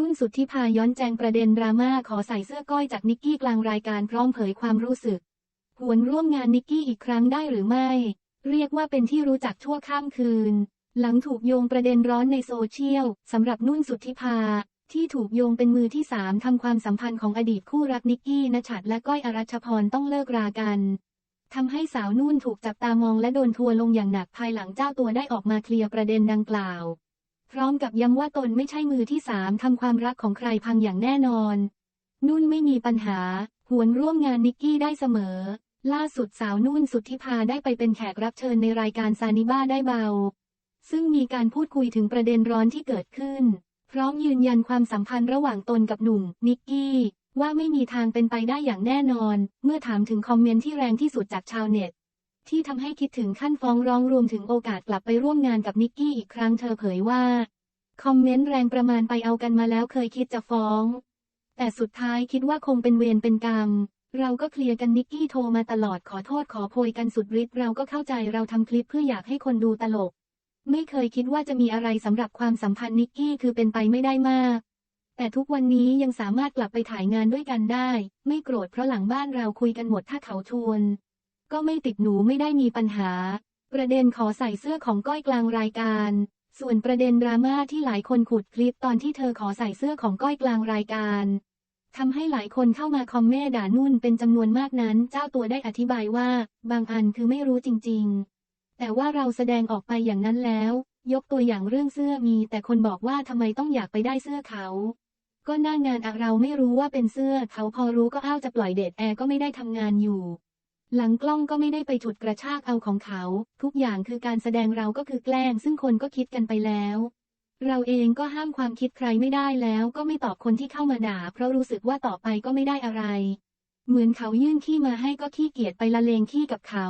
นุ่นสุทธิพาย้อนแจงประเด็นดราม่าขอใส่เสื้อก้อยจากนิกกี้กลางรายการพร้อมเผยความรู้สึก หวนร่วมงานนิกกี้อีกครั้งได้หรือไม่ เรียกว่าเป็นที่รู้จักชั่วข้ามคืน หลังถูกโยงประเด็นร้อนในโซเชียลสำหรับนุ่นสุทธิพา ที่ถูกโยงเป็นมือที่สามทำความสัมพันธ์ของอดีตคู่รักนิกกี้นชัดและก้อยอรัชพรต้องเลิกรากันทำให้สาวนุ่นถูกจับตามองและโดนทัวลงอย่างหนักภายหลังเจ้าตัวได้ออกมาเคลียร์ประเด็นดังกล่าว พร้อมกับย้ำว่าตนไม่ใช่มือที่สามทำความรักของใครพังอย่างแน่นอน นุ่นไม่มีปัญหา หวนร่วมงานนิกกี้ได้เสมอ ล่าสุดสาวนุ่นสุทธิพาได้ไปเป็นแขกรับเชิญในรายการซานิบ้าได้เบา ซึ่งมีการพูดคุยถึงประเด็นร้อนที่เกิดขึ้น พร้อมยืนยันความสัมพันธ์ระหว่างตนกับหนุ่ม นิกกี้ ว่าไม่มีทางเป็นไปได้อย่างแน่นอน เมื่อถามถึงคอมเมนต์ที่แรงที่สุดจากชาวเน็ต ที่ทำให้คิดถึงขั้นฟ้องร้องรวมถึงโอกาสกลับไปร่วมงานกับนิกกี้อีกครั้งเธอเผยว่า คอมเมนต์แรงประมาณไปเอากันมาแล้วเคยคิดจะฟ้อง แต่สุดท้ายคิดว่าคงเป็นเวรเป็นกรรม เราก็เคลียร์กันนิกกี้โทรมาตลอดขอโทษขอโพยกันสุดฤทธิ์เราก็เข้าใจเราทำคลิปเพื่ออยากให้คนดูตลก ไม่เคยคิดว่าจะมีอะไรสำหรับความสัมพันธ์นิกกี้คือเป็นไปไม่ได้มากแต่ทุกวันนี้ยังสามารถกลับไปถ่ายงานด้วยกันได้ ไม่โกรธเพราะหลังบ้านเราคุยกันหมดถ้าเขาชวน ก็ไม่ติดหนูไม่ได้มีปัญหา ประเด็นขอใส่เสื้อของก้อยกลางรายการ ส่วนประเด็นดราม่าที่หลายคนขุดคลิปตอนที่เธอขอใส่เสื้อของก้อยกลางรายการทำให้หลายคนเข้ามาคอมเมนต์ด่านุ่นเป็นจำนวนมากนั้น เจ้าตัวได้อธิบายว่า บางอันคือไม่รู้จริง ๆ แต่ว่าเราแสดงออกไปอย่างนั้นแล้ว ยกตัวอย่างเรื่องเสื้อมี แต่คนบอกว่าทำไมต้องอยากไปได้เสื้อเขา ก็หน้างานอะเราไม่รู้ว่าเป็นเสื้อเขาพอรู้ก็อ้าวจะปล่อยเดทแอร์ก็ไม่ได้ทำงานอยู่ หลังกล้องก็ไม่ได้ไปฉุดกระชากเอาของเขา ทุกอย่างคือการแสดงเราก็คือแกล้ง ซึ่งคนก็คิดกันไปแล้ว เราเองก็ห้ามความคิดใครไม่ได้แล้วก็ไม่ตอบคนที่เข้ามาด่า เพราะรู้สึกว่าต่อไปก็ไม่ได้อะไร เหมือนเขายื่นขี้มาให้ก็ขี้เกียจไปละเลงขี้กับเขา